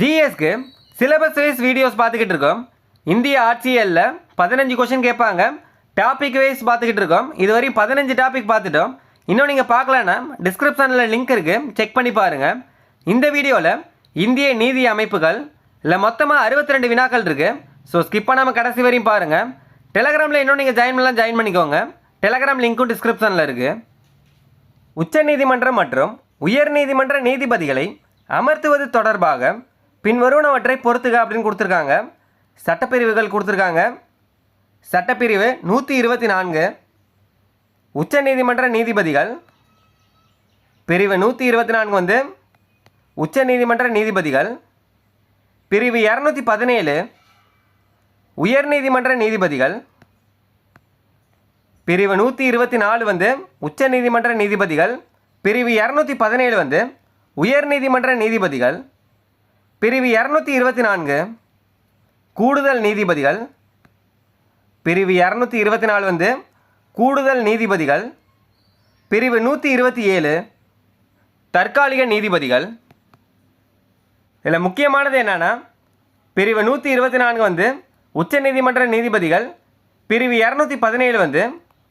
ஜிஎஸ்க்கு syllabus wise videos பார்த்துக்கிட்டு இருக்கோம். இந்திய ஆட்சியலில் பதினஞ்சு கொஷின் கேட்பாங்க. டாபிக் வைஸ் பார்த்துக்கிட்டு இருக்கோம். இதுவரையும் பதினஞ்சு டாபிக் பார்த்துட்டோம். இன்னும் நீங்கள் பார்க்கலன்னா டிஸ்கிரிப்ஷனில் லிங்க் இருக்குது செக் பண்ணி பாருங்கள் இந்த வீடியோவில் இந்திய நீதி அமைப்புகள் இல்லை மொத்தமாக அறுபத்தி ரெண்டு வினாக்கள் இருக்குது ஸோ ஸ்கிப் பண்ணாமல் கடைசி வரையும் பாருங்கள் டெலகிராமில் இன்னும் நீங்கள் ஜாயின் பண்ணலாம் ஜாயின் பண்ணிக்கோங்க. டெலகிராம் லிங்க்கும் டிஸ்கிரிப்ஷனில் இருக்குது உச்சநீதிமன்றம் மற்றும் உயர்நீதிமன்ற நீதிபதிகளை அமர்த்துவது தொடர்பாக பின்வருவனவற்றை பொறுத்துக அப்படின்னு கொடுத்துருக்காங்க. சட்டப்பிரிவுகள் கொடுத்துருக்காங்க. சட்டப்பிரிவு நூற்றி இருபத்தி நான்கு. உச்சநீதிமன்ற நீதிபதிகள். பிரிவு நூற்றி இருபத்தி நான்கு வந்து உச்சநீதிமன்ற நீதிபதிகள். பிரிவு இரநூத்தி பதினேழு. உயர்நீதிமன்ற நீதிபதிகள். பிரிவு நூற்றி இருபத்தி நாலு வந்து உச்சநீதிமன்ற நீதிபதிகள். பிரிவு இரநூத்தி பதினேழு வந்து உயர்நீதிமன்ற நீதிபதிகள். பிரிவு இரநூத்தி இருபத்தி நான்கு கூடுதல் நீதிபதிகள். பிரிவு இரநூத்தி இருபத்தி நாலு வந்து கூடுதல் நீதிபதிகள். பிரிவு நூற்றி இருபத்தி ஏழு தற்காலிக நீதிபதிகள். இதில் முக்கியமானது என்னென்னா பிரிவு நூற்றி இருபத்தி நான்கு வந்து உச்சநீதிமன்ற நீதிபதிகள். பிரிவு இரநூத்தி பதினேழு வந்து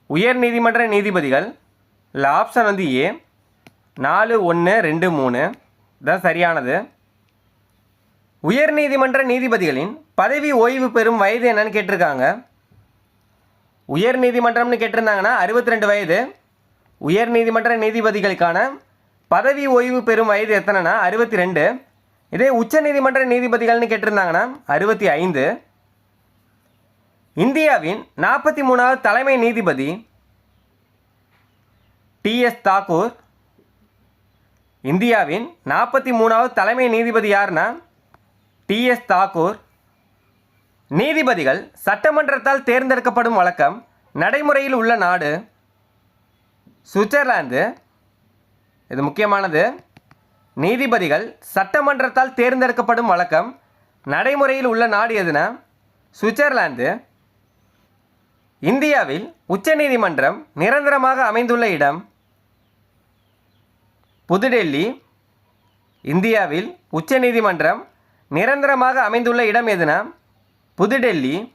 உயர் நீதிமன்ற நீதிபதிகள். இல்லை ஆப்ஷன் வந்து ஏ நாலு ஒன்று ரெண்டு மூணு. தான் சரியானது. உயர் நீதிமன்ற நீதிபதிகளின் பதவி ஓய்வு பெறும் வயது என்னன்னு கேட்டிருக்காங்க. உயர் நீதிமன்றம்னு கேட்டிருந்தாங்கன்னா அறுபத்தி ரெண்டு வயது. உயர் நீதிமன்ற நீதிபதிகளுக்கான பதவி ஓய்வு பெறும் வயது எத்தனைனா அறுபத்தி ரெண்டு இதே உச்ச நீதிமன்ற நீதிபதிகள்னு கேட்டிருந்தாங்கன்னா அறுபத்தி ஐந்து. இந்தியாவின் நாற்பத்தி மூணாவது தலைமை நீதிபதி டிஎஸ் தாக்கூர். இந்தியாவின் நாற்பத்தி மூணாவது தலைமை நீதிபதி யாருன்னா டிஎஸ் தாக்கூர். நீதிபதிகள் சட்டமன்றத்தால் தேர்ந்தெடுக்கப்படும் வழக்கம் நடைமுறையில் உள்ள நாடு. சுவிட்சர்லாந்து. இது முக்கியமானது. நீதிபதிகள் சட்டமன்றத்தால் தேர்ந்தெடுக்கப்படும் வழக்கம் நடைமுறையில் உள்ள நாடு எதுனா? சுவிட்சர்லாந்து. இந்தியாவில் உச்சநீதிமன்றம் நிரந்தரமாக அமைந்துள்ள இடம். புதுடெல்லி. இந்தியாவில் உச்சநீதிமன்றம் நிரந்தரமாக அமைந்துள்ள இடம் எதுனா புதுடெல்லி.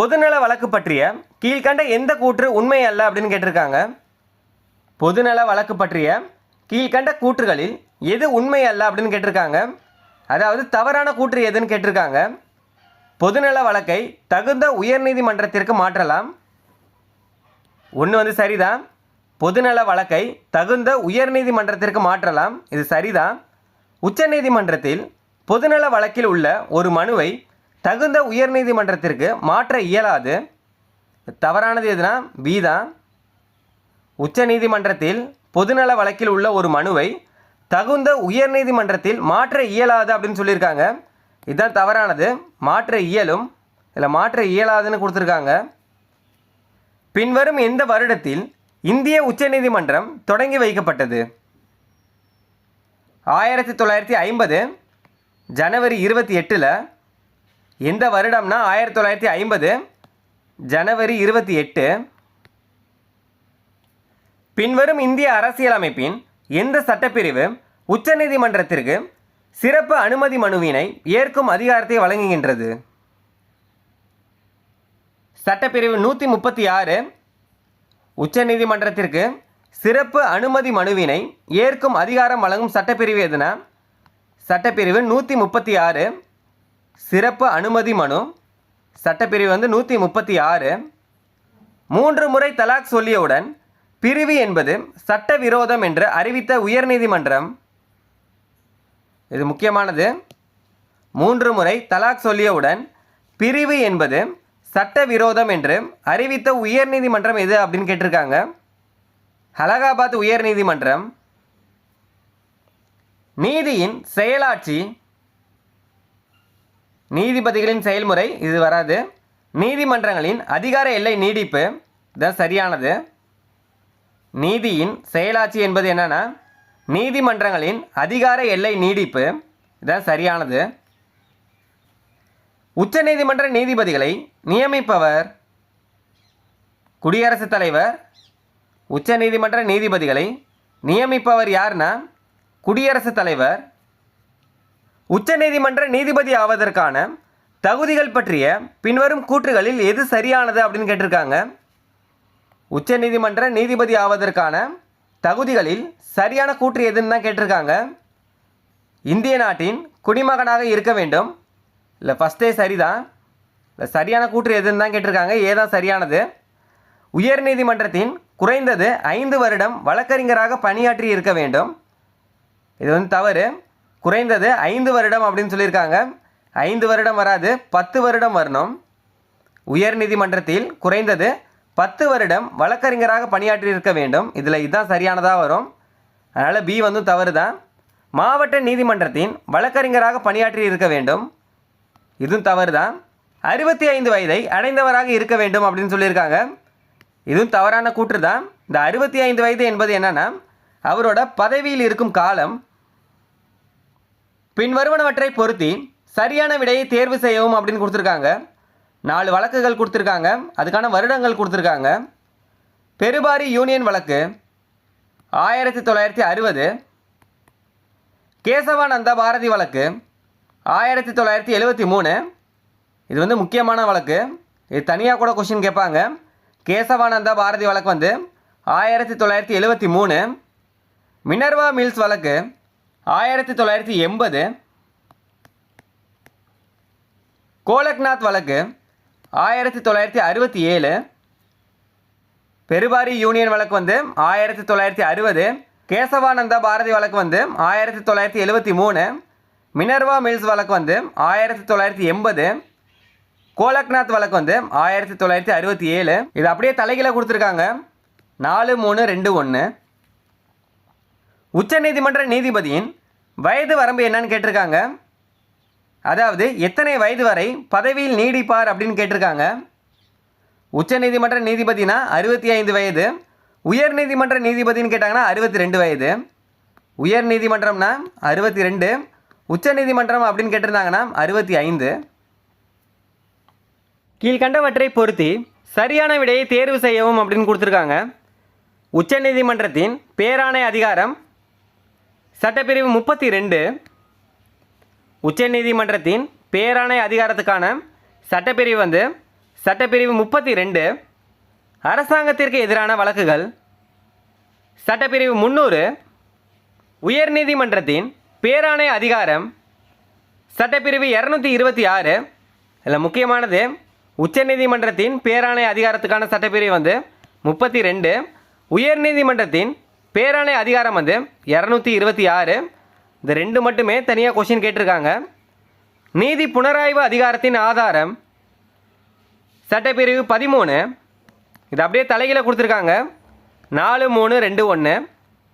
பொதுநல வழக்கு பற்றிய கீழ்கண்ட எந்த கூற்று உண்மை அல்ல அப்படின்னு கேட்டிருக்காங்க. பொதுநல வழக்கு பற்றிய கீழ்கண்ட கூற்றுகளில் எது உண்மை அல்ல அப்படின்னு கேட்டிருக்காங்க. அதாவது தவறான கூற்று எதுன்னு கேட்டிருக்காங்க. பொதுநல வழக்கை தகுந்த உயர்நீதிமன்றத்திற்கு மாற்றலாம். ஒன்று வந்து சரிதான். பொதுநல வழக்கை தகுந்த உயர்நீதிமன்றத்திற்கு மாற்றலாம். இது சரிதான். உச்சநீதிமன்றத்தில் பொதுநல வழக்கில் உள்ள ஒரு மனுவை தகுந்த உயர்நீதிமன்றத்திற்கு மாற்ற இயலாது. தவறானது எதுனா? பி உச்ச உச்சநீதிமன்றத்தில் பொதுநல வழக்கில் உள்ள ஒரு மனுவை தகுந்த உயர்நீதிமன்றத்தில் மாற்ற இயலாது அப்படின்னு சொல்லியிருக்காங்க. இதுதான் தவறானது. மாற்ற இயலும். இல்லை மாற்ற இயலாதுன்னு கொடுத்துருக்காங்க. பின்வரும் எந்த வருடத்தில் இந்திய உச்சநீதிமன்றம் தொடங்கி வைக்கப்பட்டது. ஆயிரத்தி தொள்ளாயிரத்தி ஐம்பது ஜனவரி இருபத்தி எட்டில் எந்த வருடம்னா ஆயிரத்தி தொள்ளாயிரத்தி ஐம்பது? ஜனவரி இருபத்தி எட்டு. பின்வரும் இந்திய அரசியலமைப்பின் எந்த சட்டப்பிரிவு உச்சநீதிமன்றத்திற்கு சிறப்பு அனுமதி மனுவினை ஏற்கும் அதிகாரத்தை வழங்குகின்றது? சட்டப்பிரிவு நூற்றி முப்பத்தி ஆறு உச்சநீதிமன்றத்திற்கு சிறப்பு அனுமதி மனுவினை ஏற்கும் அதிகாரம் வழங்கும் சட்டப்பிரிவு எதுனா? சட்டப்பிரிவு நூற்றி முப்பத்தி ஆறு. சிறப்பு அனுமதி மனு. சட்டப்பிரிவு வந்து நூற்றி முப்பத்தி ஆறு. மூன்று முறை தலாக் சொல்லியவுடன் பிரிவு என்பது சட்டவிரோதம் என்று அறிவித்த உயர்நீதிமன்றம். இது முக்கியமானது. மூன்று முறை தலாக் சொல்லியவுடன் பிரிவு என்பது சட்டவிரோதம் என்று அறிவித்த உயர்நீதிமன்றம் எது அப்படின்னு கேட்டிருக்காங்க. அலகாபாத் உயர்நீதிமன்றம் நீதியின் செயலாட்சி. நீதிபதிகளின் செயல்முறை இது வராது. நீதிமன்றங்களின் அதிகார எல்லை நீடிப்பு. தான் சரியானது. நீதியின் செயலாட்சி என்பது என்னன்னா நீதிமன்றங்களின் அதிகார எல்லை நீடிப்பு. இதுதான் சரியானது. உச்சநீதிமன்ற நீதிபதிகளை நியமிப்பவர் குடியரசுத் தலைவர். உச்சநீதிமன்ற நீதிபதிகளை நியமிப்பவர் யாருன்னா குடியரசுத் தலைவர் உச்சநீதிமன்ற நீதிபதி ஆவதற்கான தகுதிகள் பற்றிய பின்வரும் கூற்றுகளில் எது சரியானது அப்படின்னு கேட்டிருக்காங்க. உச்சநீதிமன்ற நீதிபதி ஆவதற்கான தகுதிகளில் சரியான கூற்று எதுன்னு தான் கேட்டிருக்காங்க. இந்திய நாட்டின் குடிமகனாக இருக்க வேண்டும். இல்லை ஃபஸ்ட்டே சரிதான். இல்லை சரியான கூற்று எதுன்னு தான் கேட்டிருக்காங்க. ஏதான் சரியானது? உயர்நீதிமன்றத்தின் குறைந்தது ஐந்து வருடம் வழக்கறிஞராக பணியாற்றி இருக்க வேண்டும். இது வந்து தவறு. குறைந்தது ஐந்து வருடம் அப்படின்னு சொல்லியிருக்காங்க. ஐந்து வருடம் வராது பத்து வருடம் வரணும். உயர் நீதிமன்றத்தில் குறைந்தது பத்து வருடம் வழக்கறிஞராக பணியாற்றி இருக்க வேண்டும். இதில் இதுதான் சரியானதாக வரும். அதனால் பி வந்து தவறு தான் மாவட்ட நீதிமன்றத்தின் வழக்கறிஞராக பணியாற்றி இருக்க வேண்டும். இதுவும் தவறு தான் அறுபத்தி ஐந்து வயதை அடைந்தவராக இருக்க வேண்டும் அப்படின்னு சொல்லியிருக்காங்க. இதுவும் தவறான கூற்று தான் இந்த அறுபத்தி ஐந்து வயது என்பது என்னன்னா அவரோட பதவியில் இருக்கும் காலம் பின்வருவனவற்றை பொருத்தி சரியான விடையை தேர்வு செய்யவும் அப்படின்னு கொடுத்துருக்காங்க. நாலு வழக்குகள் கொடுத்துருக்காங்க. அதுக்கான வருடங்கள் கொடுத்துருக்காங்க. பெருபாரி யூனியன் வழக்கு ஆயிரத்தி தொள்ளாயிரத்தி அறுபது. கேசவானந்தா பாரதி வழக்கு ஆயிரத்தி தொள்ளாயிரத்தி எழுபத்தி மூணு. இது வந்து முக்கியமான வழக்கு. இது தனியாக கூட கொஷின் கேட்பாங்க. கேசவானந்தா பாரதி வழக்கு வந்து ஆயிரத்தி தொள்ளாயிரத்தி எழுபத்தி மூணு. மினர்வா மில்ஸ் வழக்கு ஆயிரத்தி தொள்ளாயிரத்தி எண்பது கோலக்நாத் வழக்கு ஆயிரத்தி தொள்ளாயிரத்தி அறுபத்தி ஏழு பெருபாரி யூனியன் வழக்கு வந்து ஆயிரத்தி தொள்ளாயிரத்தி அறுபது கேசவானந்தா பாரதி வழக்கு வந்து ஆயிரத்தி தொள்ளாயிரத்தி எழுபத்தி மூணு மினர்வா மில்ஸ் வழக்கு வந்து ஆயிரத்தி தொள்ளாயிரத்தி எண்பது கோலக்நாத் வழக்கு வந்து ஆயிரத்தி தொள்ளாயிரத்தி அறுபத்தி ஏழு இது அப்படியே தலைகீழ கொடுத்துருக்காங்க. நாலு மூணு ரெண்டு ஒன்று உச்சநீதிமன்ற நீதிபதியின் வயது வரம்பு என்னன்னு கேட்டிருக்காங்க. அதாவது எத்தனை வயது வரை பதவியில் நீடிப்பார் அப்படின்னு கேட்டிருக்காங்க. உச்சநீதிமன்ற நீதிபதினா அறுபத்தி ஐந்து வயது. உயர் நீதிமன்ற நீதிபதின்னு கேட்டாங்கன்னா அறுபத்தி ரெண்டு வயது. உயர் நீதிமன்றம்னா அறுபத்தி ரெண்டு. உச்சநீதிமன்றம் அப்படின்னு கேட்டிருந்தாங்கன்னா அறுபத்தி ஐந்து. கீழ்கண்டவற்றை பொருத்தி சரியான விடையை தேர்வு செய்யவும் அப்படின்னு கொடுத்துருக்காங்க. உச்சநீதிமன்றத்தின் பேராணை அதிகாரம் சட்டப்பிரிவு முப்பத்தி ரெண்டு உச்சநீதிமன்றத்தின் பேராணை அதிகாரத்துக்கான சட்டப்பிரிவு வந்து சட்டப்பிரிவு முப்பத்தி ரெண்டு அரசாங்கத்திற்கு எதிரான வழக்குகள். சட்டப்பிரிவு முந்நூறு உயர்நீதிமன்றத்தின் பேராணை அதிகாரம். சட்டப்பிரிவு இரநூத்தி இருபத்தி ஆறு இதில் முக்கியமானது உச்சநீதிமன்றத்தின் பேராணை அதிகாரத்துக்கான சட்டப்பிரிவு வந்து முப்பத்தி ரெண்டு உயர்நீதிமன்றத்தின் பேராணை அதிகாரம் வந்து இரநூத்தி இருபத்தி ஆறு. இந்த ரெண்டு மட்டுமே தனியாக கொஷின் கேட்டிருக்காங்க. நீதி புனராய்வு அதிகாரத்தின் ஆதாரம். சட்டப்பிரிவு பதிமூணு. இது அப்படியே தலைகீழ கொடுத்துருக்காங்க. நாலு மூணு ரெண்டு ஒன்று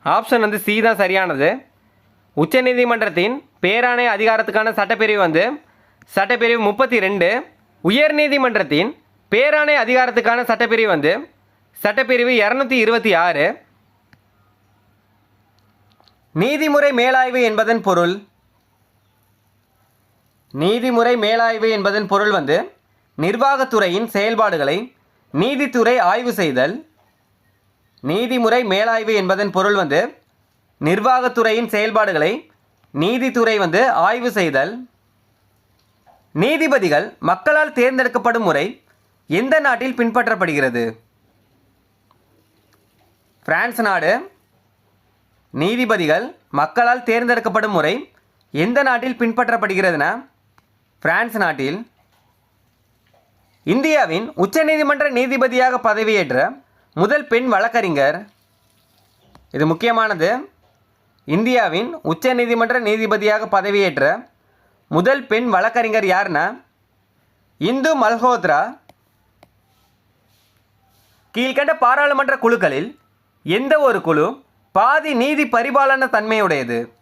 ஆப்ஷன் வந்து சி தான் சரியானது. உச்சநீதிமன்றத்தின் பேராணை அதிகாரத்துக்கான சட்டப்பிரிவு வந்து சட்டப்பிரிவு முப்பத்தி ரெண்டு. உயர்நீதிமன்றத்தின் பேராணை அதிகாரத்துக்கான சட்டப்பிரிவு வந்து சட்டப்பிரிவு இரநூத்தி இருபத்தி ஆறு. நீதிமுறை மேலாய்வு என்பதன் பொருள் நீதிமுறை மேலாய்வு என்பதன் பொருள் வந்து நிர்வாகத்துறையின் செயல்பாடுகளை நீதித்துறை ஆய்வு செய்தல் நீதிமுறை மேலாய்வு என்பதன் பொருள் வந்து நிர்வாகத்துறையின் செயல்பாடுகளை நீதித்துறை வந்து ஆய்வு செய்தல். நீதிபதிகள் மக்களால் தேர்ந்தெடுக்கப்படும் முறை எந்த நாட்டில் பின்பற்றப்படுகிறது? பிரான்ஸ் நாடு நீதிபதிகள் மக்களால் தேர்ந்தெடுக்கப்படும் முறை எந்த நாட்டில் பின்பற்றப்படுகிறதுனா பிரான்ஸ் நாட்டில். இந்தியாவின் உச்சநீதிமன்ற நீதிபதியாக பதவியேற்ற முதல் பெண் வழக்கறிஞர். இது முக்கியமானது. இந்தியாவின் உச்சநீதிமன்ற நீதிபதியாக பதவியேற்ற முதல் பெண் வழக்கறிஞர் யாருன்னா இந்து மல்ஹோத்ரா. கீழ்கண்ட பாராளுமன்ற குழுக்களில் எந்த ஒரு குழு பாதி நீதி பரிபாலன தன்மையுடையது.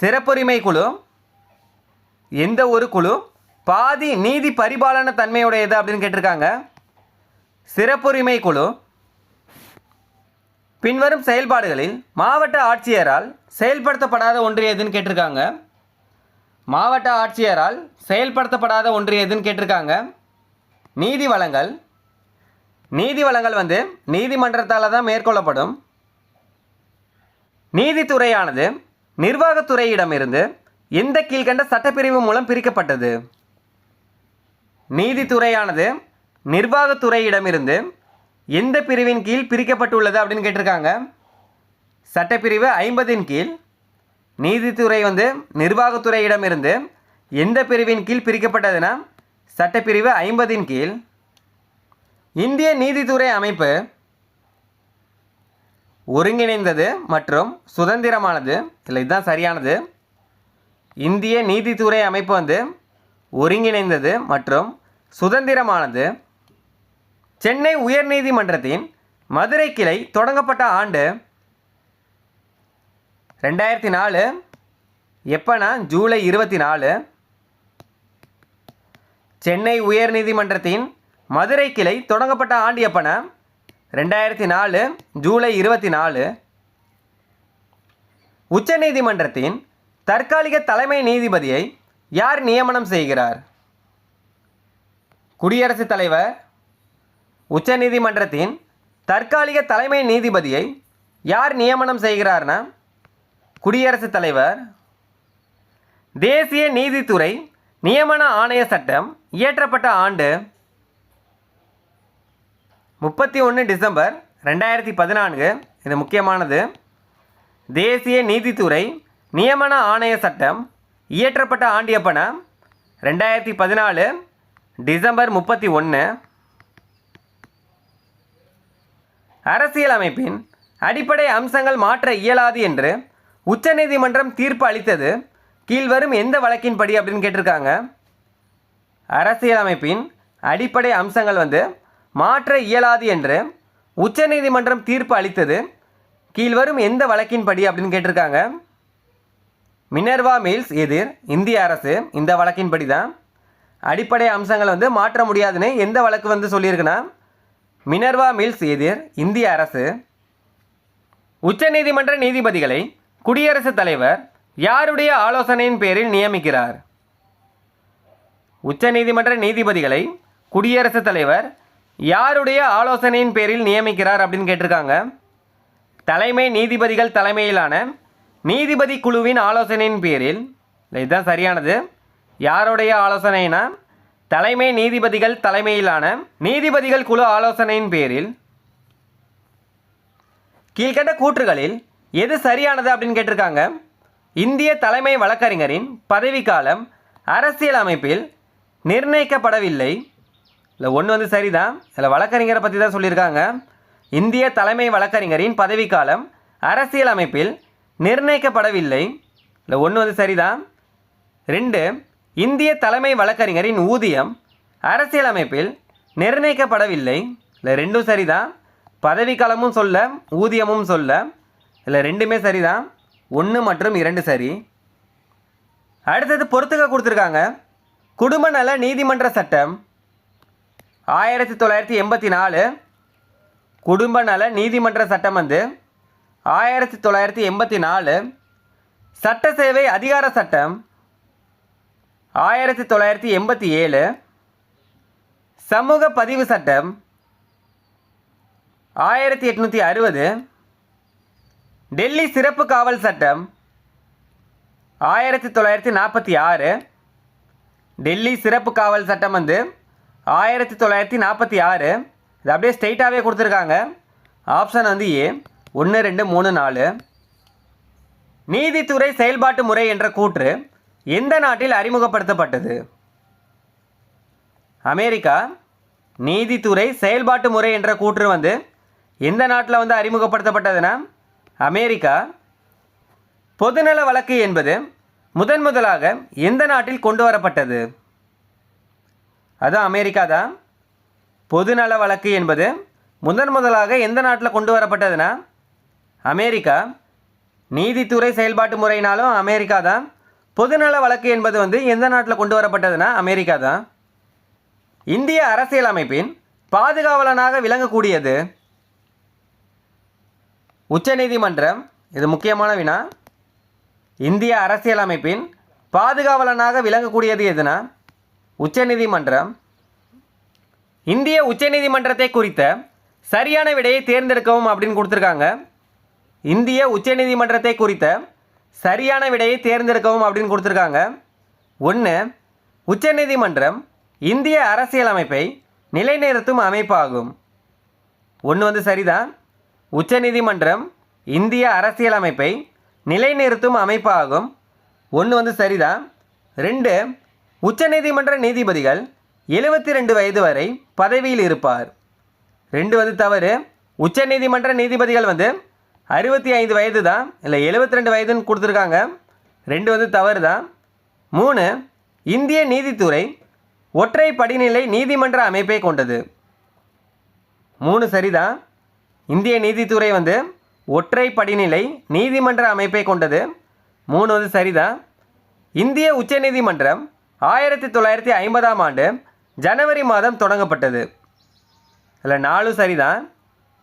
சிறப்புரிமை குழு எந்த ஒரு குழு பாதி நீதி பரிபாலன தன்மையுடையது அப்படின்னு கேட்டிருக்காங்க. சிறப்புரிமை குழு பின்வரும் செயல்பாடுகளில் மாவட்ட ஆட்சியரால் செயல்படுத்தப்படாத ஒன்று எதுன்னு கேட்டிருக்காங்க. மாவட்ட ஆட்சியரால் செயல்படுத்தப்படாத ஒன்று எதுன்னு கேட்டிருக்காங்க. நீதி வழங்கல் நீதி வழங்கல் வந்து நீதிமன்றத்தால் தான் மேற்கொள்ளப்படும். நீதித்துறையானது நிர்வாகத்துறையிடமிருந்து எந்த கீழ்கண்ட சட்டப்பிரிவு மூலம் பிரிக்கப்பட்டது. நீதித்துறையானது நிர்வாகத்துறையிடமிருந்து எந்த பிரிவின் கீழ் பிரிக்கப்பட்டுள்ளது அப்படின்னு கேட்டிருக்காங்க. சட்டப்பிரிவு ஐம்பதின் கீழ் நீதித்துறை வந்து நிர்வாகத்துறையிடமிருந்து எந்த பிரிவின் கீழ் பிரிக்கப்பட்டதுன்னா சட்டப்பிரிவு ஐம்பதின் கீழ் இந்திய நீதித்துறை அமைப்பு ஒருங்கிணைந்தது மற்றும் சுதந்திரமானது. இல்லை இதுதான் சரியானது. இந்திய நீதித்துறை அமைப்பு வந்து ஒருங்கிணைந்தது மற்றும் சுதந்திரமானது. சென்னை உயர்நீதிமன்றத்தின் மதுரை கிளை தொடங்கப்பட்ட ஆண்டு ரெண்டாயிரத்தி நாலு எப்போனா ஜூலை இருபத்தி நாலு சென்னை உயர்நீதிமன்றத்தின் மதுரை கிளை தொடங்கப்பட்ட ஆண்டு எப்போனா? ரெண்டாயிரத்தி நாலு ஜூலை இருபத்தி நாலு உச்சநீதிமன்றத்தின் தற்காலிக தலைமை நீதிபதியை யார் நியமனம் செய்கிறார்? குடியரசுத் தலைவர் உச்சநீதிமன்றத்தின் தற்காலிக தலைமை நீதிபதியை யார் நியமனம் செய்கிறார்னா? குடியரசுத் தலைவர் தேசிய நீதித்துறை நியமன ஆணைய சட்டம் இயற்றப்பட்ட ஆண்டு முப்பத்தி ஒன்று டிசம்பர் ரெண்டாயிரத்தி பதினான்கு. இது முக்கியமானது. தேசிய நீதித்துறை நியமன ஆணைய சட்டம் இயற்றப்பட்ட ஆண்டு ரெண்டாயிரத்தி பதினாலு டிசம்பர் முப்பத்தி ஒன்று அரசியலமைப்பின் அடிப்படை அம்சங்கள் மாற்ற இயலாது என்று உச்சநீதிமன்றம் தீர்ப்பு அளித்தது. கீழ்வரும் எந்த வழக்கின்படி அப்படின்னு கேட்டிருக்காங்க. அரசியலமைப்பின் அடிப்படை அம்சங்கள் வந்து மாற்ற இயலாது என்று உச்சநீதிமன்றம் தீர்ப்பு அளித்தது. கீழ்வரும் எந்த வழக்கின்படி அப்படின்னு கேட்டிருக்காங்க. மினர்வா மில்ஸ் எதிர் இந்திய அரசு இந்த வழக்கின்படி தான் அடிப்படை அம்சங்களை வந்து மாற்ற முடியாதுன்னு எந்த வழக்கு வந்து சொல்லியிருக்குன்னா மினர்வா மில்ஸ் எதிர் இந்திய அரசு. உச்சநீதிமன்ற நீதிபதிகளை குடியரசுத் தலைவர் யாருடைய ஆலோசனையின் பேரில் நியமிக்கிறார்? உச்சநீதிமன்ற நீதிபதிகளை குடியரசுத் தலைவர் யாருடைய ஆலோசனையின் பேரில் நியமிக்கிறார் அப்படின்னு கேட்டிருக்காங்க. தலைமை நீதிபதிகள் தலைமையிலான நீதிபதி குழுவின் ஆலோசனையின் பேரில் இதுதான் சரியானது. யாருடைய ஆலோசனைனா தலைமை நீதிபதிகள் தலைமையிலான நீதிபதிகள் குழு ஆலோசனையின் பேரில் கீழ்கண்ட கூற்றுகளில் எது சரியானது அப்படின்னு கேட்டிருக்காங்க. இந்திய தலைமை வழக்கறிஞரின் பதவிக்காலம் அரசியல் அமைப்பில் நிர்ணயிக்கப்படவில்லை. இல்லை ஒன்று வந்து சரிதான். சில வழக்கறிஞரை பற்றி தான் சொல்லியிருக்காங்க. இந்திய தலைமை வழக்கறிஞரின் பதவிக்காலம் அரசியல் அமைப்பில் நிர்ணயிக்கப்படவில்லை. இல்லை ஒன்று வந்து சரிதான். ரெண்டு இந்திய தலைமை வழக்கறிஞரின் ஊதியம் அரசியல் அமைப்பில் நிர்ணயிக்கப்படவில்லை. இல்லை ரெண்டும் சரிதான். பதவிக்காலமும் சொல்ல ஊதியமும் சொல்ல. இல்லை ரெண்டுமே சரிதான். ஒன்று மற்றும் இரண்டு சரி. அடுத்தது பொறுத்துக்க கொடுத்துருக்காங்க. குடும்ப நல நீதிமன்ற சட்டம். ஆயிரத்தி தொள்ளாயிரத்தி எண்பத்தி நாலு குடும்ப நல நீதிமன்ற சட்டம் வந்து ஆயிரத்தி தொள்ளாயிரத்தி எண்பத்தி நாலு சட்ட சேவை அதிகார சட்டம் ஆயிரத்தி தொள்ளாயிரத்தி எண்பத்தி ஏழு சமூக பதிவு சட்டம் ஆயிரத்தி எட்நூற்றி அறுபது டெல்லி சிறப்பு காவல் சட்டம் ஆயிரத்தி தொள்ளாயிரத்தி நாற்பத்தி ஆறு டெல்லி சிறப்பு காவல் சட்டம் வந்து ஆயிரத்தி தொள்ளாயிரத்தி நாற்பத்தி ஆறு. இது அப்படியே ஸ்ட்ரெயிட்டாகவே கொடுத்துருக்காங்க. ஆப்ஷன் வந்து ஏ ஒன்று ரெண்டு மூணு நாலு. நீதித்துறை செயல்பாட்டு முறை என்ற கூற்று எந்த நாட்டில் அறிமுகப்படுத்தப்பட்டது? அமெரிக்கா. நீதித்துறை செயல்பாட்டு முறை என்ற கூற்று வந்து எந்த நாட்டில் வந்து அறிமுகப்படுத்தப்பட்டதுன்னா அமெரிக்கா. பொதுநல வழக்கு என்பது முதன் முதலாக எந்த நாட்டில் கொண்டு வரப்பட்டது? அதுதான் அமெரிக்கா தான். பொதுநல வழக்கு என்பது முதன் முதலாக எந்த நாட்டில் கொண்டு வரப்பட்டதுன்னா அமெரிக்கா. நீதித்துறை செயல்பாட்டு முறையினாலும் அமெரிக்கா தான். பொதுநல வழக்கு என்பது வந்து எந்த நாட்டில் கொண்டு வரப்பட்டதுன்னா அமெரிக்கா தான். இந்திய அரசியலமைப்பின் பாதுகாவலனாக விளங்கக்கூடியது உச்சநீதிமன்றம் இது முக்கியமான வினா. இந்திய அரசியலமைப்பின் பாதுகாவலனாக விளங்கக்கூடியது எதுனா உச்சநீதிமன்றம். இந்திய உச்சநீதிமன்றத்தை குறித்த சரியான விடையை தேர்ந்தெடுக்கவும் அப்படின்னு கொடுத்துருக்காங்க. இந்திய உச்சநீதிமன்றத்தை குறித்த சரியான விடையை தேர்ந்தெடுக்கவும் அப்படின்னு கொடுத்துருக்காங்க. ஒன்று உச்சநீதிமன்றம் இந்திய அரசியலமைப்பை நிலைநிறுத்தும் அமைப்பாகும். ஒன்று வந்து சரிதான். உச்சநீதிமன்றம் இந்திய அரசியலமைப்பை நிலைநிறுத்தும் அமைப்பாகும். ஒன்று வந்து சரிதான். ரெண்டு உச்சநீதிமன்ற நீதிபதிகள் எழுபத்தி ரெண்டு வயது வரை பதவியில் இருப்பார். ரெண்டு வந்து தவறு. உச்சநீதிமன்ற நீதிபதிகள் வந்து அறுபத்தி ஐந்து வயது தான். இல்லை எழுபத்தி ரெண்டு வயதுன்னு கொடுத்துருக்காங்க. ரெண்டு வந்து தவறு தான். மூணு இந்திய நீதித்துறை ஒற்றை படிநிலை நீதிமன்ற அமைப்பை கொண்டது. மூணு சரிதான். இந்திய நீதித்துறை வந்து ஒற்றை படிநிலை நீதிமன்ற அமைப்பை கொண்டது. மூணு வந்து சரிதான். இந்திய உச்சநீதிமன்றம் ஆயிரத்தி தொள்ளாயிரத்தி ஐம்பதாம் ஆண்டு ஜனவரி மாதம் தொடங்கப்பட்டது. இல்லை நாலும் சரிதான்.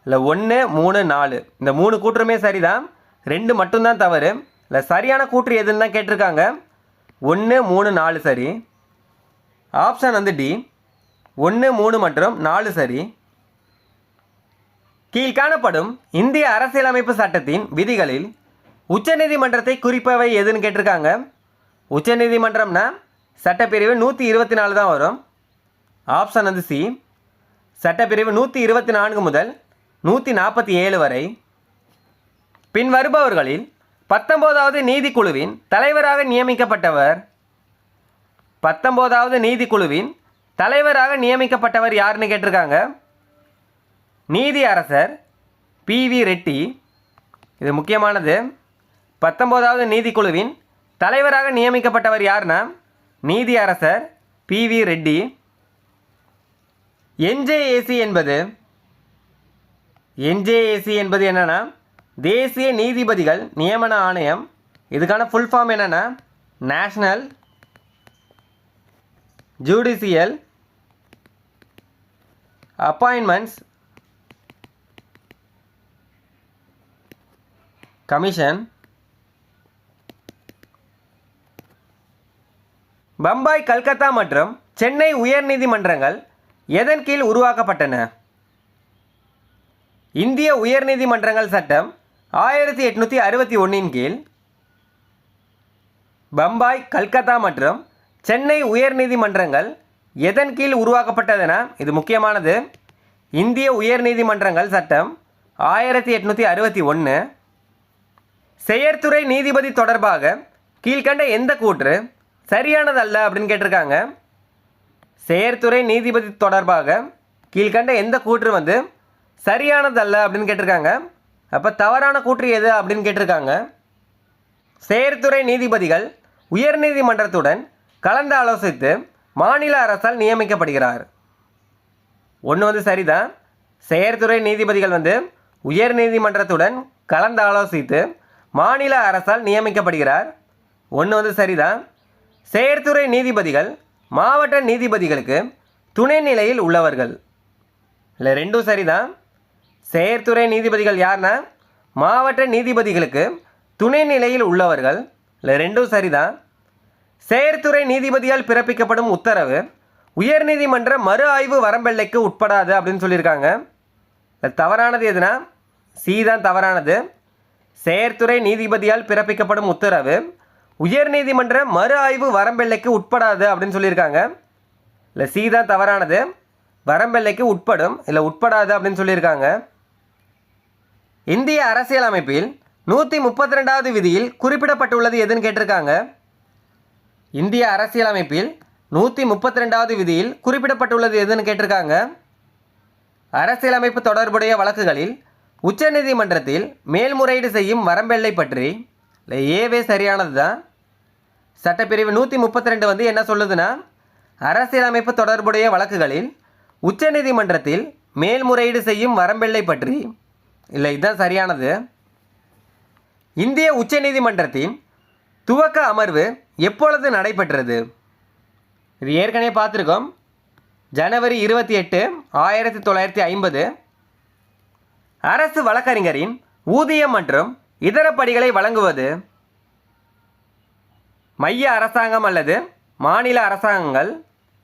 இல்லை ஒன்று மூணு நாலு. இந்த மூணு கூற்றுமே சரிதான். ரெண்டு மட்டும்தான் தவறு. இல்லை சரியான கூற்று எதுன்னு தான் கேட்டிருக்காங்க. ஒன்று மூணு நாலு சரி. ஆப்ஷன் வந்து டி. ஒன்று மூணு மற்றும் நாலு சரி. கீழ் காணப்படும் இந்திய அரசியலமைப்பு சட்டத்தின் விதிகளில் உச்சநீதிமன்றத்தை குறிப்பவை எதுன்னு கேட்டிருக்காங்க. உச்சநீதிமன்றம்னா சட்டப்பிரிவு நூற்றி இருபத்தி நாலு தான் வரும். ஆப்ஷன் வந்து சி சட்டப்பிரிவு நூற்றி இருபத்தி நான்கு முதல் நூற்றி நாற்பத்தி ஏழு வரை. பின் வருபவர்களில் பத்தொம்போதாவது நீதிக்குழுவின் தலைவராக நியமிக்கப்பட்டவர். பத்தொம்போதாவது நீதிக்குழுவின் தலைவராக நியமிக்கப்பட்டவர் யாருன்னு கேட்டிருக்காங்க? நீதி அரசர் பி வி ரெட்டி. இது முக்கியமானது. பத்தொம்போதாவது நீதிக்குழுவின் தலைவராக நியமிக்கப்பட்டவர் யாருன்னா? நீதி அரசர் பி வி ரெட்டி. என்ஜேஏசி என்பது என்ஜேஏசி என்பது என்னென்னா தேசிய நீதிபதிகள் நியமன ஆணையம். இதுக்கான ஃபுல் ஃபார்ம் என்னென்னா national judicial appointments commission Bombay Calcutta மற்றும் சென்னை உயர்நீதிமன்றங்கள் எதன் கீழ் உருவாக்கப்பட்டன? இந்திய உயர்நீதிமன்றங்கள் சட்டம் ஆயிரத்தி எட்நூற்றி அறுபத்தி ஒன்றின் கீழ் பம்பாய் கல்கத்தா மற்றும் சென்னை உயர்நீதிமன்றங்கள் எதன் கீழ் உருவாக்கப்பட்டதென இது முக்கியமானது. இந்திய உயர்நீதிமன்றங்கள் சட்டம் ஆயிரத்தி எட்நூற்றி அறுபத்தி ஒன்று செயற்துறை நீதிபதி தொடர்பாக கீழ்கண்ட எந்த கூற்று? சரியானதல்ல அப்படின்னு கேட்டிருக்காங்க. செயற்துறை நீதிபதி தொடர்பாக கீழ்கண்ட எந்த கூற்று வந்து சரியானதல்ல அப்படின்னு கேட்டிருக்காங்க. அப்போ தவறான கூற்று எது அப்படின்னு கேட்டிருக்காங்க. செயற்துறை நீதிபதிகள் உயர்நீதிமன்றத்துடன் கலந்து ஆலோசித்து மாநில அரசால் நியமிக்கப்படுகிறார். ஒன்று வந்து சரிதான். செயற்துறை நீதிபதிகள் வந்து உயர்நீதிமன்றத்துடன் கலந்து ஆலோசித்து மாநில அரசால் நியமிக்கப்படுகிறார். ஒன்று வந்து சரிதான். செயற்துறை நீதிபதிகள் மாவட்ட நீதிபதிகளுக்கு துணை நிலையில் உள்ளவர்கள். இல்லை ரெண்டும் சரிதான். செயற்துறை நீதிபதிகள் யாருன்னா மாவட்ட நீதிபதிகளுக்கு துணை நிலையில் உள்ளவர்கள். இல்லை ரெண்டும் சரிதான். செயற்துறை நீதிபதியால் பிறப்பிக்கப்படும் உத்தரவு உயர்நீதிமன்ற மறு ஆய்வு வரம்பெல்லைக்கு உட்படாது அப்படின்னு சொல்லியிருக்காங்க. இல்லை தவறானது எதுனா? சி தான் தவறானது. செயற்துறை நீதிபதியால் பிறப்பிக்கப்படும் உத்தரவு உயர்நீதிமன்ற மறு ஆய்வு வரம்பெல்லைக்கு உட்படாது அப்படின்னு சொல்லியிருக்காங்க. இல்லை சி தான் தவறானது. வரம்பெல்லைக்கு உட்படும் இல்லை உட்படாது அப்படின்னு சொல்லியிருக்காங்க. இந்திய அரசியலமைப்பில் நூற்றி முப்பத்தி ரெண்டாவது விதியில் குறிப்பிடப்பட்டுள்ளது எதுன்னு கேட்டிருக்காங்க. இந்திய அரசியலமைப்பில் நூற்றி முப்பத்தி ரெண்டாவது விதியில் குறிப்பிடப்பட்டுள்ளது எதுன்னு கேட்டிருக்காங்க. அரசியலமைப்பு தொடர்புடைய வழக்குகளில் உச்சநீதிமன்றத்தில் மேல்முறையீடு செய்யும் வரம்பெல்லை பற்றி இல்லை ஏவே சரியானது தான் சட்டப்பிரிவு நூற்றி முப்பத்தி ரெண்டு வந்து என்ன சொல்லுதுன்னா அரசியலமைப்பு தொடர்புடைய வழக்குகளில் உச்சநீதிமன்றத்தில் மேல்முறையீடு செய்யும் வரம்பெல்லை பற்றி. இல்லை இதுதான் சரியானது. இந்திய உச்சநீதிமன்றத்தின் துவக்க அமர்வு எப்பொழுது நடைபெற்றது? இது ஏற்கனவே பார்த்துருக்கோம். ஜனவரி இருபத்தி எட்டு ஆயிரத்தி தொள்ளாயிரத்தி ஐம்பது. அரசு வழக்கறிஞரின் ஊதியம் மற்றும் இதர படிகளை வழங்குவது மைய அரசாங்கம் அல்லது மாநில அரசாங்கங்கள்.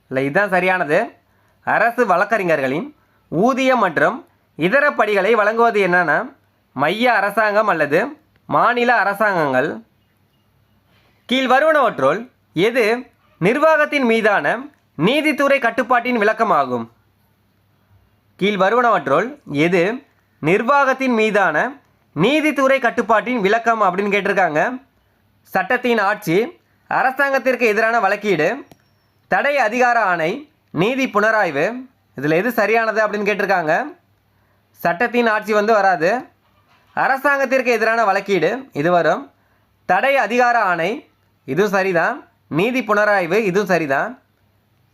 இல்லை இதுதான் சரியானது. அரசு வழக்கறிஞர்களின் ஊதியம் மற்றும் இதர படிகளை வழங்குவது என்னென்னா மைய அரசாங்கம் அல்லது மாநில அரசாங்கங்கள். கீழ் வருவனவற்றுள் எது நிர்வாகத்தின் மீதான நீதித்துறை கட்டுப்பாட்டின் விளக்கமாகும். கீழ் வருவனவற்றுள் எது நிர்வாகத்தின் மீதான நீதித்துறை கட்டுப்பாட்டின் விளக்கம் அப்படின்னு கேட்டிருக்காங்க. சட்டத்தின் ஆட்சி அரசாங்கத்திற்கு எதிரான வழக்கீடு தடை அதிகார ஆணை நீதி புனராய்வு இதில் எது சரியானது அப்படின்னு கேட்டிருக்காங்க. சட்டத்தின் ஆட்சி வந்து வராது. அரசாங்கத்திற்கு எதிரான வழக்கீடு இது வரும். தடை அதிகார ஆணை இதுவும் சரிதான். நீதி புனராய்வு இதுவும் சரிதான்.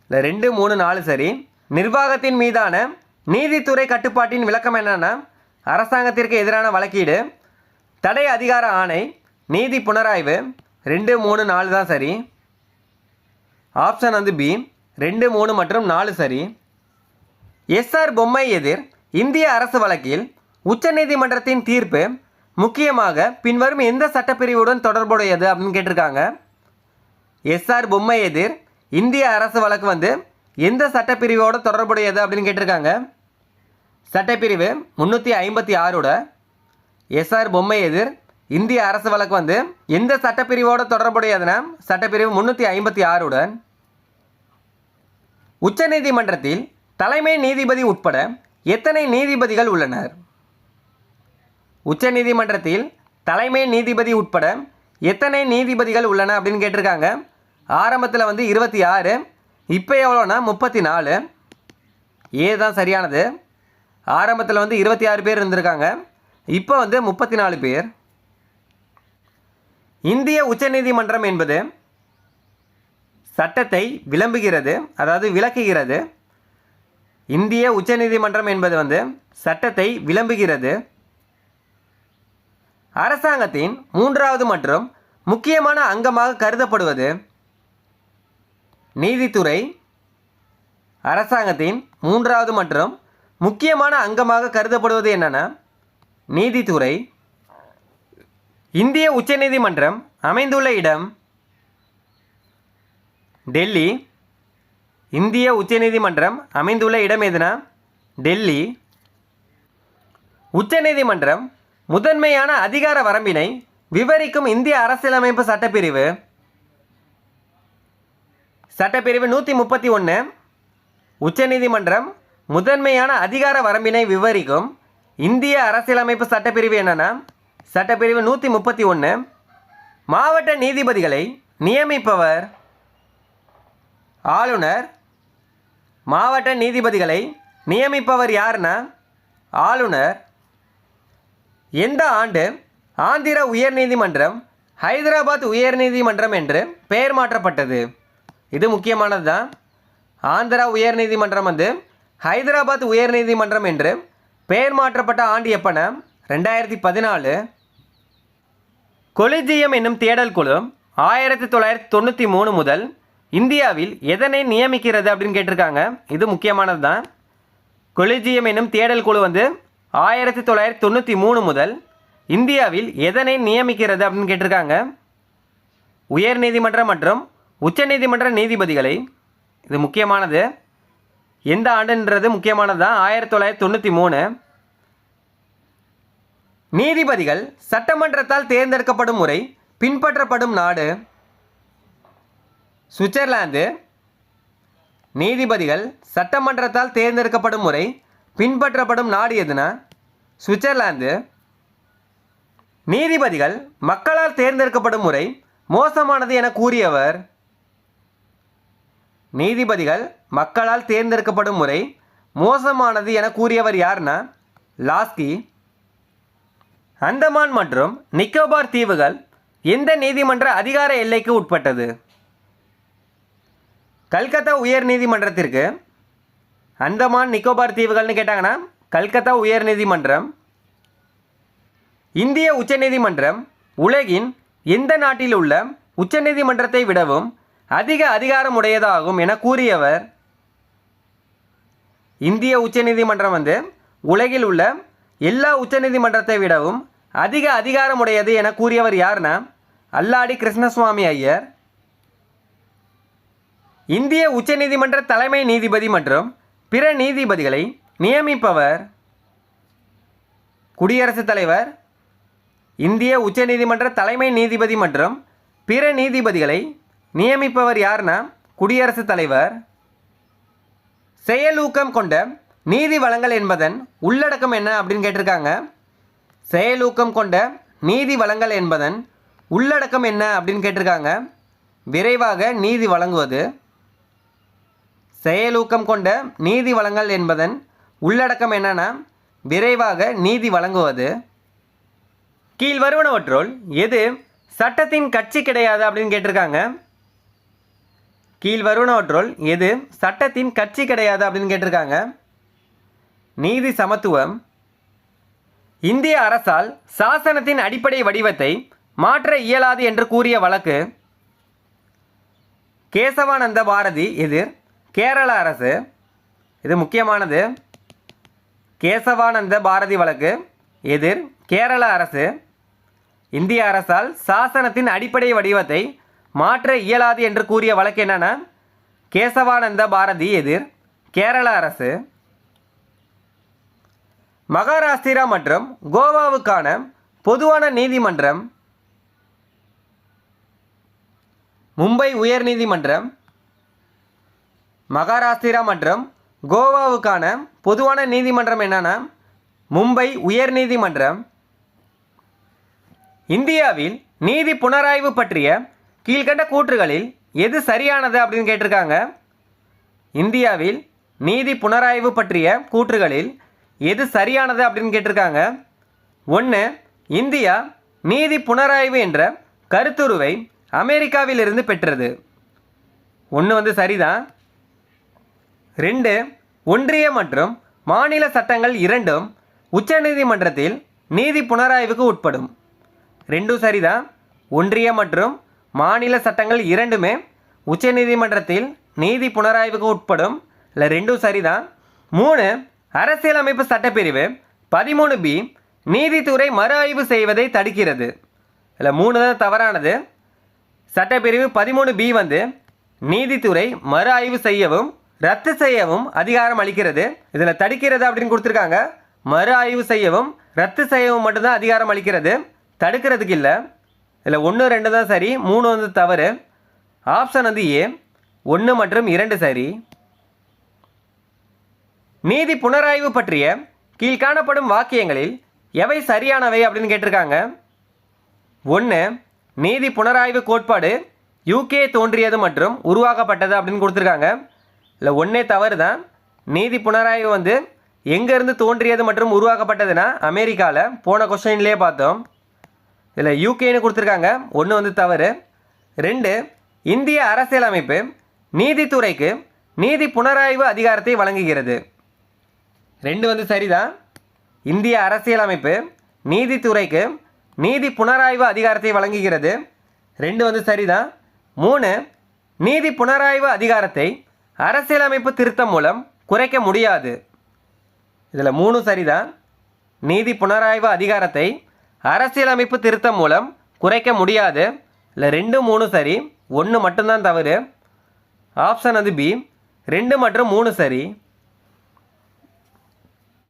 இல்லை ரெண்டு மூணு நாலு சரி. நிர்வாகத்தின் மீதான நீதித்துறை கட்டுப்பாட்டின் விளக்கம் என்னென்னா அரசாங்கத்திற்கு எதிரான வழக்கீடு தடை அதிகார ஆணை நீதி புனராய்வு ரெண்டு மூணு நாலு தான் சரி. ஆப்ஷன் வந்து பி ரெண்டு மூணு மற்றும் நாலு சரி. எஸ்ஆர் பொம்மை எதிர் இந்திய அரசு வழக்கில் உச்சநீதிமன்றத்தின் தீர்ப்பு முக்கியமாக பின்வரும் எந்த சட்டப்பிரிவுடன் தொடர்புடையது அப்படின்னு கேட்டிருக்காங்க. எஸ்ஆர் பொம்மை எதிர் இந்திய அரசு வழக்கு வந்து எந்த சட்டப்பிரிவோட தொடர்புடையது அப்படின்னு கேட்டிருக்காங்க. சட்டப்பிரிவு முந்நூற்றி ஐம்பத்தி ஆறோட எஸ்ஆர் பொம்மை எதிர் இந்திய அரசு வழக்கு வந்து எந்த சட்டப்பிரிவோட தொடர்புடையதுன்னா சட்டப்பிரிவு முந்நூற்றி ஐம்பத்தி ஆறுடன் உச்சநீதிமன்றத்தில் தலைமை நீதிபதி உட்பட எத்தனை நீதிபதிகள் உள்ளனர்? உச்சநீதிமன்றத்தில் தலைமை நீதிபதி உட்பட எத்தனை நீதிபதிகள் உள்ளன அப்படின்னு கேட்டிருக்காங்க. ஆரம்பத்தில் வந்து இருபத்தி ஆறு இப்போ எவ்வளோனா முப்பத்தி நாலு. ஏ தான் சரியானது. ஆரம்பத்தில் வந்து இருபத்தி ஆறு பேர் இருந்திருக்காங்க. இப்போ வந்து முப்பத்தி நாலு பேர். இந்திய உச்சநீதிமன்றம் என்பது சட்டத்தை விளம்புகிறது அதாவது விளக்குகிறது. இந்திய உச்சநீதிமன்றம் என்பது வந்து சட்டத்தை விளம்புகிறது. அரசாங்கத்தின் மூன்றாவது மற்றும் முக்கியமான அங்கமாக கருதப்படுவது நீதித்துறை அரசாங்கத்தின் மூன்றாவது மற்றும் முக்கியமான அங்கமாக கருதப்படுவது என்னன்னா நீதித்துறை இந்திய உச்சநீதிமன்றம் அமைந்துள்ள இடம் டெல்லி. இந்திய உச்சநீதிமன்றம் அமைந்துள்ள இடம் எதுனா டெல்லி. உச்சநீதிமன்றம் முதன்மையான அதிகார வரம்பினை விவரிக்கும் இந்திய அரசியலமைப்பு சட்டப்பிரிவு. சட்டப்பிரிவு நூற்றி முப்பத்தி ஒன்று உச்சநீதிமன்றம் முதன்மையான அதிகார வரம்பினை விவரிக்கும் இந்திய அரசியலமைப்பு சட்டப்பிரிவு என்னன்னா சட்டப்பிரிவு நூற்றி முப்பத்தி ஒன்று மாவட்ட நீதிபதிகளை நியமிப்பவர் ஆளுநர். மாவட்ட நீதிபதிகளை நியமிப்பவர் யாருன்னா ஆளுநர். எந்த ஆண்டு ஆந்திர உயர்நீதிமன்றம் ஹைதராபாத் உயர்நீதிமன்றம் என்று பெயர் மாற்றப்பட்டது? இது முக்கியமானது தான் ஆந்திரா உயர்நீதிமன்றம் வந்து ஹைதராபாத் உயர்நீதிமன்றம் என்று பெயர் மாற்றப்பட்ட ஆண்டு எப்பனா ரெண்டாயிரத்தி பதினாலு. கொலிஜியம் என்னும் தேடல் குழு ஆயிரத்தி தொள்ளாயிரத்தி தொண்ணூற்றி மூணு முதல் இந்தியாவில் எதனை நியமிக்கிறது அப்படின்னு கேட்டிருக்காங்க. இது முக்கியமானது தான் கொலிஜியம் என்னும் தேடல் குழு வந்து ஆயிரத்தி தொள்ளாயிரத்தி தொண்ணூற்றி மூணு முதல் இந்தியாவில் எதனை நியமிக்கிறது அப்படின்னு கேட்டிருக்காங்க. உயர் நீதிமன்றம் மற்றும் உச்சநீதிமன்ற நீதிபதிகளை இது முக்கியமானது. எந்த ஆண்டுன்றது முக்கியமானது தான் ஆயிரத்தி தொள்ளாயிரத்தி தொண்ணூற்றி மூணு. நீதிபதிகள் சட்டமன்றத்தால் தேர்ந்தெடுக்கப்படும் முறை பின்பற்றப்படும் நாடு சுவிட்சர்லாந்து. நீதிபதிகள் சட்டமன்றத்தால் தேர்ந்தெடுக்கப்படும் முறை பின்பற்றப்படும் நாடு எதுனா? சுவிட்சர்லாந்து. நீதிபதிகள் மக்களால் தேர்ந்தெடுக்கப்படும் முறை மோசமானது என கூறியவர். நீதிபதிகள் மக்களால் தேர்ந்தெடுக்கப்படும் முறை மோசமானது என கூறியவர் யார்னா லாஸ்கி அந்தமான் மற்றும் நிக்கோபார் தீவுகள் எந்த நீதிமன்ற அதிகார எல்லைக்கு உட்பட்டது. கல்கத்தா உயர் நீதிமன்றத்திற்கு அந்தமான் நிக்கோபார் தீவுகள்னு கேட்டாங்கன்னா கல்கத்தா உயர் நீதிமன்றம் இந்திய உச்சநீதிமன்றம் உலகின் எந்த நாட்டில் உள்ள உச்சநீதிமன்றத்தை விடவும் அதிக அதிகாரமுடையதாகும் என கூறியவர் இந்திய உச்சநீதிமன்றம் வந்து உலகில் உள்ள எல்லா உச்சநீதிமன்றத்தை விடவும் அதிக அதிகாரமுடையது என கூறியவர் யாருன்னா அல்லாடி கிருஷ்ணசுவாமி ஐயர். இந்திய உச்சநீதிமன்ற தலைமை நீதிபதி மற்றும் பிற நீதிபதிகளை நியமிப்பவர் குடியரசுத் தலைவர் இந்திய உச்சநீதிமன்ற தலைமை நீதிபதி மற்றும் பிற நீதிபதிகளை நியமிப்பவர் யாருன்னா குடியரசுத் தலைவர். செயலூக்கம் கொண்ட நீதி வளங்கள் என்பதன் உள்ளடக்கம் என்ன அப்படின்னு கேட்டிருக்காங்க. செயலூக்கம் கொண்ட நீதி வளங்கள் என்பதன் உள்ளடக்கம் என்ன அப்படின்னு கேட்டிருக்காங்க. விரைவாக நீதி வழங்குவது. செயலூக்கம் கொண்ட நீதி வளங்கள் என்பதன் உள்ளடக்கம் என்னன்னா விரைவாக நீதி வழங்குவது. கீழ் வருவனவற்றுள் எது சட்டத்தின் கட்சி கிடையாது அப்படின்னு கேட்டிருக்காங்க. கீழ் வருவனவற்றுள் எது? சட்டத்தின் கட்சி கிடையாது அப்படின்னு கேட்டிருக்காங்க. நீதி சமத்துவம். இந்திய அரசால் சாசனத்தின் அடிப்படை வடிவத்தை மாற்ற இயலாது என்று கூறிய வழக்கு. கேசவானந்த பாரதி எதிர் கேரள அரசு. இது முக்கியமானது. கேசவானந்த பாரதி வழக்கு எதிர் கேரள அரசு. இந்திய அரசால் சாசனத்தின் அடிப்படை வடிவத்தை மாற்ற இயலாது என்று கூறிய வழக்கு என்னன்னா கேசவானந்த பாரதி எதிர் கேரள அரசு மகாராஷ்டிரா மற்றும் கோவாவுக்கான பொதுவான நீதிமன்றம் மும்பை உயர்நீதிமன்றம் மகாராஷ்டிரா மற்றும் கோவாவுக்கான பொதுவான நீதிமன்றம் என்னன்னா மும்பை உயர்நீதிமன்றம். இந்தியாவில் நீதி புனராய்வு பற்றிய கீழ்கண்ட கூற்றுகளில் எது சரியானது அப்படின்னு கேட்டிருக்காங்க. இந்தியாவில் நீதி புனராய்வு பற்றிய கூற்றுகளில் எது சரியானது அப்படின்னு கேட்டிருக்காங்க. ஒன்று இந்தியா நீதி புனராய்வு என்ற கருத்துருவை அமெரிக்காவிலிருந்து பெற்றது. ஒன்று வந்து சரிதான். ரெண்டு ஒன்றிய மற்றும் மாநில சட்டங்கள் இரண்டும் உச்சநீதிமன்றத்தில் நீதி புனராய்வுக்கு உட்படும். ரெண்டும் சரிதான். ஒன்றிய மற்றும் மாநில சட்டங்கள் இரண்டுமே உச்சநீதிமன்றத்தில் நீதி புனராய்வுக்கு உட்படும். இல்லை ரெண்டும் சரிதான். மூணு அரசியலமைப்பு சட்டப்பிரிவு பதிமூணு பி நீதித்துறை மறு ஆய்வு செய்வதை தடுக்கிறது. இல்லை மூணு தான் தவறானது. சட்டப்பிரிவு பதிமூணு பி வந்து நீதித்துறை மறு ஆய்வு செய்யவும் ரத்து செய்யவும் அதிகாரம் அளிக்கிறது. இதில் தடுக்கிறது அப்படின்னு கொடுத்துருக்காங்க. மறு ஆய்வு செய்யவும் ரத்து செய்யவும் மட்டும்தான் அதிகாரம் அளிக்கிறது. தடுக்கிறதுக்கு இல்லை. இதில் ஒன்று ரெண்டு தான் சரி மூணு வந்து தவறு. ஆப்ஷன் வந்து ஏ ஒன்று மற்றும் இரண்டு சரி. நீதி புனராய்வு பற்றிய கீழ்காணப்படும் வாக்கியங்களில் எவை சரியானவை அப்படின்னு கேட்டிருக்காங்க. ஒன்று நீதி புனராய்வு கோட்பாடு யூகே தோன்றியது மற்றும் உருவாக்கப்பட்டது அப்படின்னு கொடுத்துருக்காங்க. இல்லை ஒன்றே தவறு தான். நீதி புனராய்வு வந்து எங்கேருந்து தோன்றியது மற்றும் உருவாக்கப்பட்டதுன்னா அமெரிக்காவில் போன கொஸ்டின்லேயே பார்த்தோம். இதில் யூகேன்னு கொடுத்துருக்காங்க. ஒன்று வந்து தவறு. ரெண்டு இந்திய அரசியலமைப்பு நீதித்துறைக்கு நீதி புனராய்வு அதிகாரத்தை வழங்குகிறது. ரெண்டு வந்து சரிதான். இந்திய அரசியலமைப்பு நீதித்துறைக்கு நீதி புனராய்வு அதிகாரத்தை வழங்குகிறது. ரெண்டு வந்து சரிதான். மூணு நீதி புனராய்வு அதிகாரத்தை அரசியலமைப்பு திருத்தம் மூலம் குறைக்க முடியாது. இதில் மூணு சரிதான். நீதி புனராய்வு அதிகாரத்தை அரசியலமைப்பு திருத்தம் மூலம் குறைக்க முடியாது. இல்லை ரெண்டு மூணு சரி. ஒன்று மட்டும்தான் தவறு. ஆப்ஷன் வந்து பி ரெண்டு மற்றும் மூணு சரி.